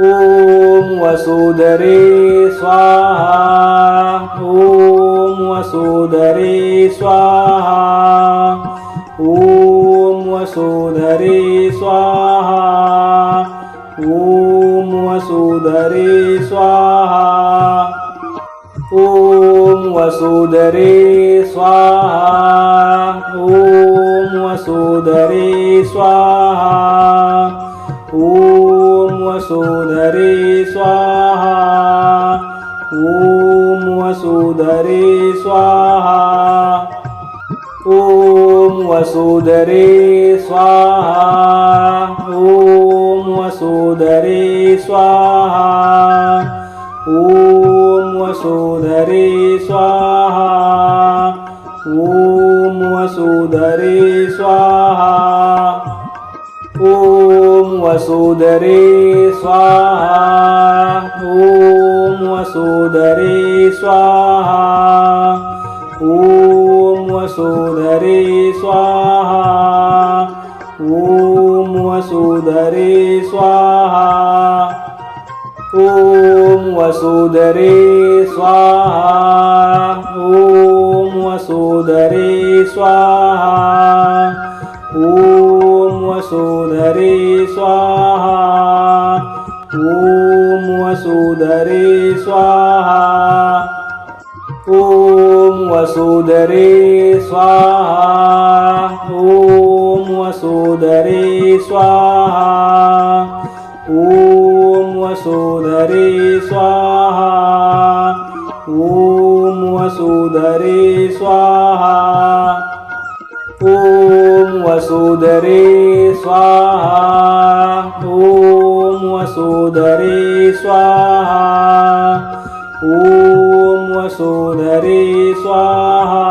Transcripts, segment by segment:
ॐ वसुधरे स्वाहा। ॐ वसुधरे स्वाहा। ॐ वसुधरे स्वाहा। ॐ वसुधरे स्वाहा। ॐ वसुधरे स्वाहा। ॐ वसुधरे स्वाहा। ॐ वसुधरे स्वाहा। ॐ वसुधरे स्वाहा। ॐ वसुधरे स्वाहा। ॐ वसुधरे स्वाहा। ॐ वसुधरे स्वाहा। ॐ वसुधरे स्वाहा। ॐ वसुधरे स्वाहा। ॐ वसुधरे स्वाहा। ॐ वसुधरे स्वाहा। ॐ वसुधरे स्वाहा। ॐ वसुधरे स्वाहा। ॐ वसुधरे स्वाहा। स्वाहा। ॐ वसुधरे स्वाहा। ॐ वसुधरे स्वाहा। ॐ वसुधरे स्वाहा। ॐ वसुधरे स्वाहा। ॐ वसुधरे स्वाहा। ॐ वसुधरे स्वाहा। ॐ वसुधरे स्वाहा।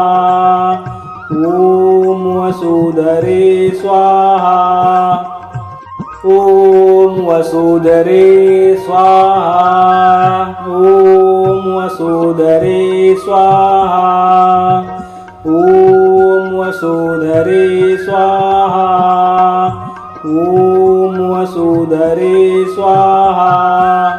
ॐ वसुधरे स्वाहा। ॐ वसुधरे स्वाहा। ॐ वसुधरे स्वाहा। ॐ वसुधरे स्वाहा। ॐ वसुधरे स्वाहा।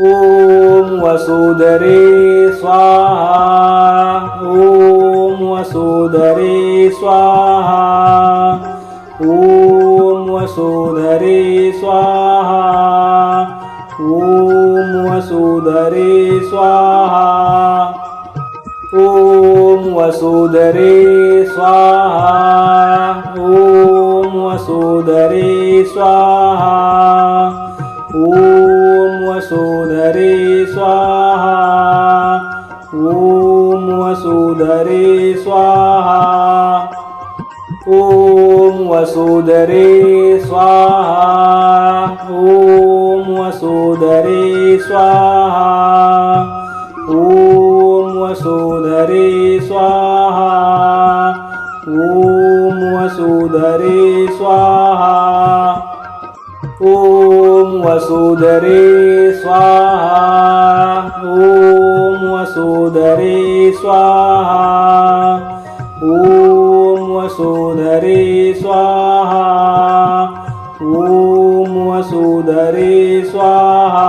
ॐ वसुधरे स्वाहा। ॐ वसुधरे स्वाहा। ॐ वसुधरे स्वाहा। ॐ वसुधरे स्वाहा। ॐ वसुधरे स्वाहा। ॐ वसुधरे स्वाहा ॐ वसुधरे स्वाहा ॐ वसुधरे स्वाहा ॐ वसुधरे स्वाहा ॐ वसुधरे स्वाहा ॐ वसुधरे स्वाहा ॐ वसुधरे स्वाहा। ॐ वसुधरे स्वाहा। ॐ वसुधरे स्वाहा। ॐ वसुधरे स्वाहा। ॐ वसुधरे स्वाहा।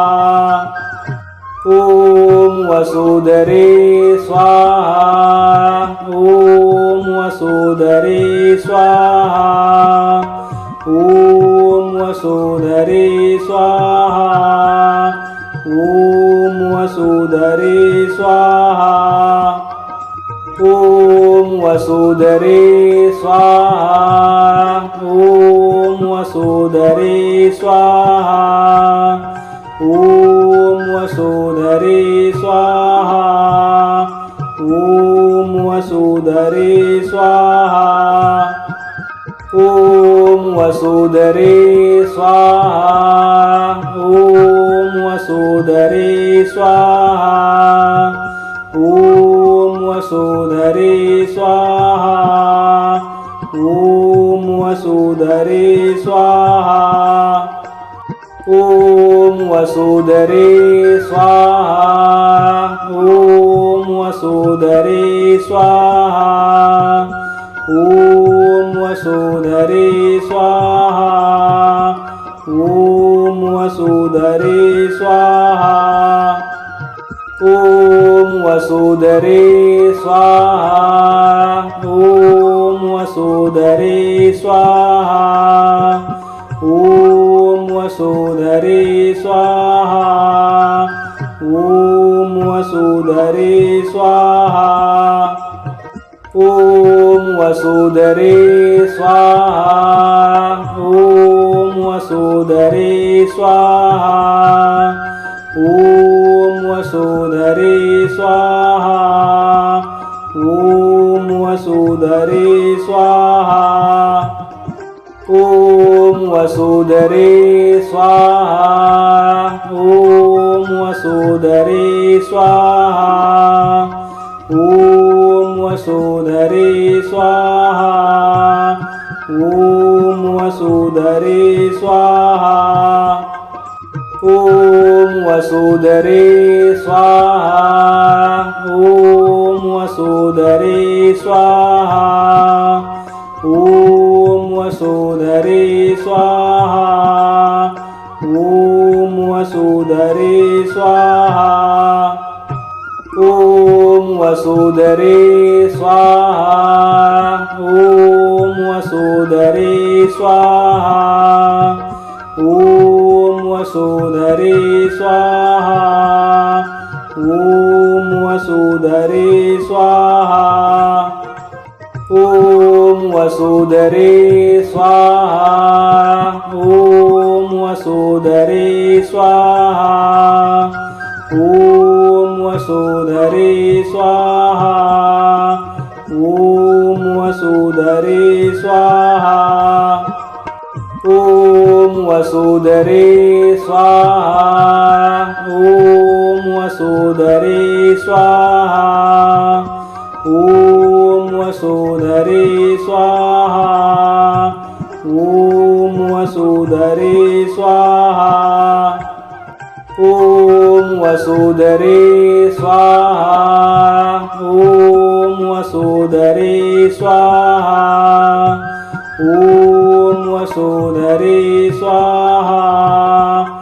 ॐ वसुधरे स्वाहा। ॐ वसुधरे स्वाहा। ॐ वसुधरे स्वाहा। ॐ वसुधरे स्वाहा। ॐ वसुधरे स्वाहा। ॐ वसुधरे स्वाहा। ॐ वसुधरे स्वाहा। वसुधरे स्वाहा। ॐ वसुधरे स्वाहा। ॐ वसुधरे स्वाहा। ॐ वसुधरे स्वाहा। ॐ वसुधरे स्वाहा। ॐ वसुधरे स्वाहा। ॐ वसुधरे स्वाहा। ॐ वसुधरे स्वाहा। ॐ वसुधरे स्वाहा। ॐ वसुधरे स्वाहा। ॐ वसुधरे स्वाहा। ॐ वसुधरे स्वाहा। ॐ वसुधरे स्वाहा ॐ वसुधरे स्वाहा ॐ वसुधरे स्वाहा ॐ वसुधरे स्वाहा ॐ वसुधरे स्वाहा ॐ वसुधरे स्वाहा। ॐ वसुधरे स्वाहा। ॐ वसुधरे स्वाहा। ॐ वसुधरे स्वाहा। ॐ वसुधरे स्वाहा। ॐ वसुधरे स्वाहा। वसुधरे स्वाहा ॐ वसुधरे स्वाहा ॐ वसुधरे स्वाहा ॐ वसुधरे स्वाहा ॐ वसुधरे स्वाहा ॐ वसुधरे स्वाहा ॐ वसुधरे स्वाहा। ॐ वसुधरे स्वाहा। ॐ वसुधरे स्वाहा। ॐ वसुधरे स्वाहा। ॐ वसुधरे स्वाहा। ॐ वसुधरे स्वाहा। ॐ ॐ वसुधरे स्वाहा। ॐ वसुधरे स्वाहा। ॐ वसुधरे स्वाहा।